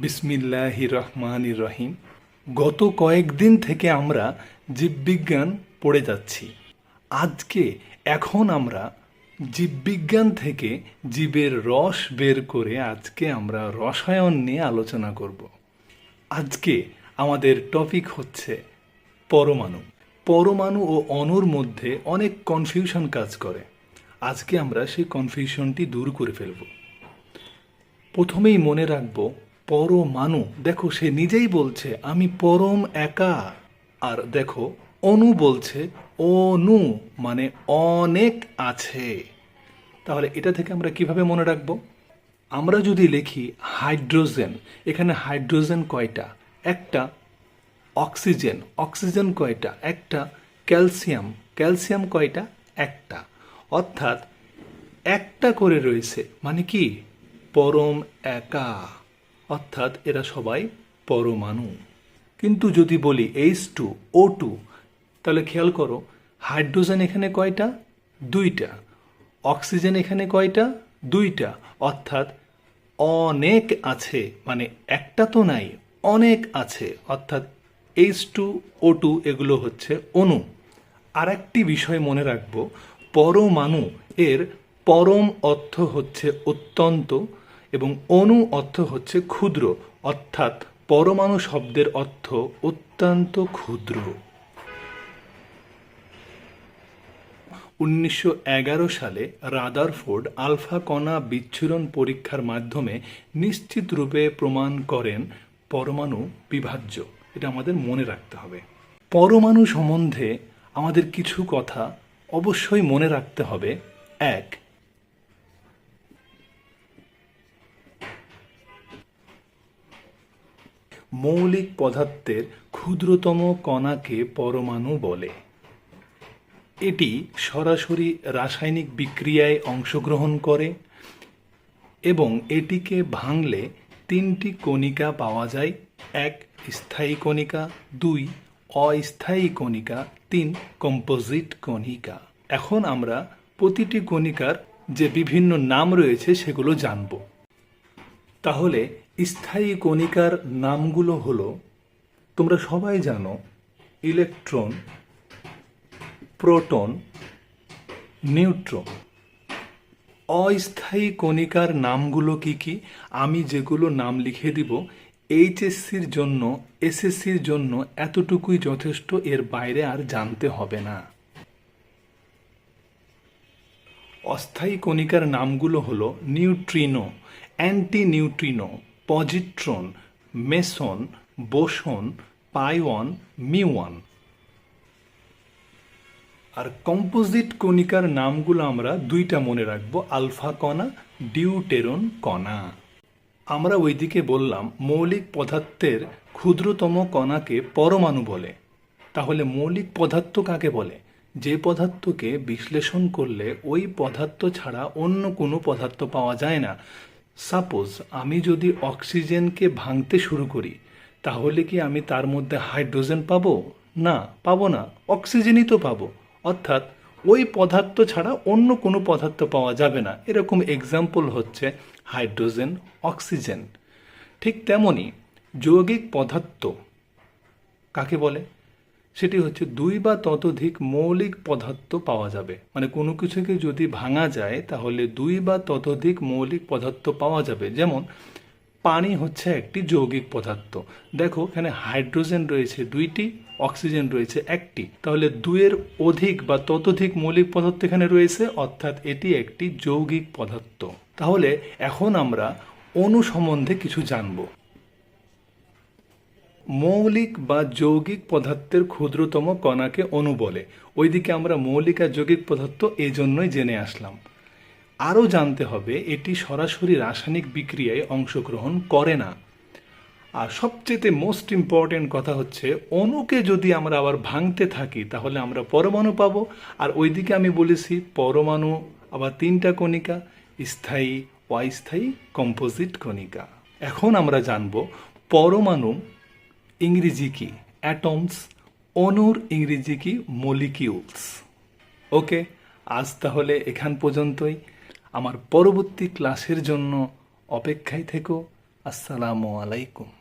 বিসমিল্লাহ রহমান রহিম। গত কয়েকদিন থেকে আমরা জীববিজ্ঞান পড়ে যাচ্ছি। আজকে এখন আমরা জীববিজ্ঞান থেকে জীবের রস বের করে আজকে আমরা রসায়ন নিয়ে আলোচনা করব। আজকে আমাদের টপিক হচ্ছে পরমাণু। পরমাণু ও অণুর মধ্যে অনেক কনফিউশন কাজ করে। আজকে আমরা সেই কনফিউশনটি দূর করে ফেলব। প্রথমেই মনে রাখব পরমাণু দেখো, সে নিজেই বলছে, আমি পরম একা। আর দেখো, অনু বলছে, অনু মানে অনেক আছে। তাহলে এটা থেকে আমরা কীভাবে মনে রাখব? আমরা যদি লিখি হাইড্রোজেন, এখানে হাইড্রোজেন কয়টা? একটা, অক্সিজেন। অক্সিজেন কয়টা? একটা, ক্যালসিয়াম। ক্যালসিয়াম কয়টা? একটা। অর্থাৎ একটা করে রয়েছে মানে কি? পরম একা। অর্থাৎ এরা সবাই পরমাণু। কিন্তু যদি বলি এইচ টু ও টু তাহলে খেয়াল করো, হাইড্রোজেন এখানে কয়টা? দুইটা। অক্সিজেন এখানে কয়টা? দুইটা। অর্থাৎ অনেক আছে মানে একটা তো নাই, অনেক আছে। অর্থাৎ এইচ টু ও টু এগুলো হচ্ছে অণু। আর একটি বিষয় মনে রাখব, পরমাণু এর পরম অর্থ হচ্ছে অত্যন্ত এবং অণু অর্থ হচ্ছে ক্ষুদ্র, অর্থাৎ পরমাণু শব্দের অর্থ অত্যন্ত ক্ষুদ্র। উনিশশো এগারো সালে রাদারফোর্ড আলফা কণা বিচ্ছুরণ পরীক্ষার মাধ্যমে নিশ্চিত রূপে প্রমাণ করেন পরমাণু বিভাজ্য। এটা আমাদের মনে রাখতে হবে। পরমাণু সম্বন্ধে আমাদের কিছু কথা অবশ্যই মনে রাখতে হবে। এক মৌলিক পদার্থের ক্ষুদ্রতম কণাকে পরমাণু বলে। এটি সরাসরি রাসায়নিক বিক্রিয়ায় অংশগ্রহণ করে এবং এটিকে ভাঙলে তিনটি কণিকা পাওয়া যায়, এক স্থায়ী কণিকা, দুই অস্থায়ী কণিকা, তিন কম্পোজিট কণিকা। এখন আমরা প্রতিটি কণিকার যে বিভিন্ন নাম রয়েছে সেগুলো জানব। তাহলে স্থায়ী কণিকার নামগুলো হলো, তোমরা সবাই জানো, ইলেকট্রন, প্রোটন, নিউট্রন। অস্থায়ী কণিকার নামগুলো কি কি? আমি যেগুলো নাম লিখে দিব, এইচএসসির জন্য, এসএসসির জন্য এতটুকুই যথেষ্ট, এর বাইরে আর জানতে হবে না। অস্থায়ী কণিকার নামগুলো হলো neutrino anti neutrino positron, meson, boson, pion muon আর কম্পোজিট কণিকার নামগুলো আমরা দুইটা মনে রাখব, আলফা কণা, ডিউটেরন কণা। আমরা ওইদিকে বললাম, মৌলিক পদার্থের ক্ষুদ্রতম কণাকে পরমাণু বলে। তাহলে মৌলিক পদার্থ কাকে বলে? যে পদার্থকে বিশ্লেষণ করলে ওই পদার্থ ছাড়া অন্য কোনো পদার্থ পাওয়া যায় না। সাপোজ আমি যদি অক্সিজেনকে ভাঙতে শুরু করি, তাহলে কি আমি তার মধ্যে হাইড্রোজেন পাবো? না পাবো না, অক্সিজেনই তো পাবো। অর্থাৎ ওই পদার্থ ছাড়া অন্য কোনো পদার্থ পাওয়া যাবে না। এরকম এক্সাম্পল হচ্ছে হাইড্রোজেন, অক্সিজেন। ঠিক তেমনি যৌগিক পদার্থ, কাকে বলে? সেটি হচ্ছে দুই বা ততোধিক মৌলিক পদার্থ পাওয়া যাবে। মানে কোনো কিছুকে যদি ভাঙা যায়, তাহলে দুই বা ততোধিক মৌলিক পদার্থ পাওয়া যাবে। যেমন, পানি হচ্ছে একটি যৌগিক পদার্থ। দেখো, এখানে হাইড্রোজেন রয়েছে দুইটি, অক্সিজেন রয়েছে একটি। তাহলে দুইয়ের অধিক বা ততোধিক মৌলিক পদার্থ এখানে রয়েছে, অর্থাৎ এটি একটি যৌগিক পদার্থ। তাহলে এখন আমরা অণু সম্বন্ধে কিছু জানব। মৌলিক বা যৌগিক পদার্থের ক্ষুদ্রতম কণাকে অণু বলে। ওইদিকে আমরা মৌলিক আর যৌগিক পদার্থ এই জন্যই জেনে আসলাম। আরও জানতে হবে, এটি সরাসরি রাসায়নিক বিক্রিয়ায় অংশগ্রহণ করে না। আর সবচেয়ে মোস্ট ইম্পর্টেন্ট কথা হচ্ছে, অণুকে যদি আমরা আবার ভাঙতে থাকি, তাহলে আমরা পরমাণু পাবো। আর ওইদিকে আমি বলেছি, পরমাণু আবার তিনটা কণিকা, স্থায়ী, অস্থায়ী কম্পোজিট কণিকা। এখন আমরা জানব, পরমাণু ইংরেজি কি? অ্যাটমস অণুর ইংরেজি কি? মলিকিউলস ওকে আজ তাহলে এখান পর্যন্তই। আমার পরবর্তী ক্লাসের জন্য অপেক্ষায় থেকো। আসসালামু আলাইকুম।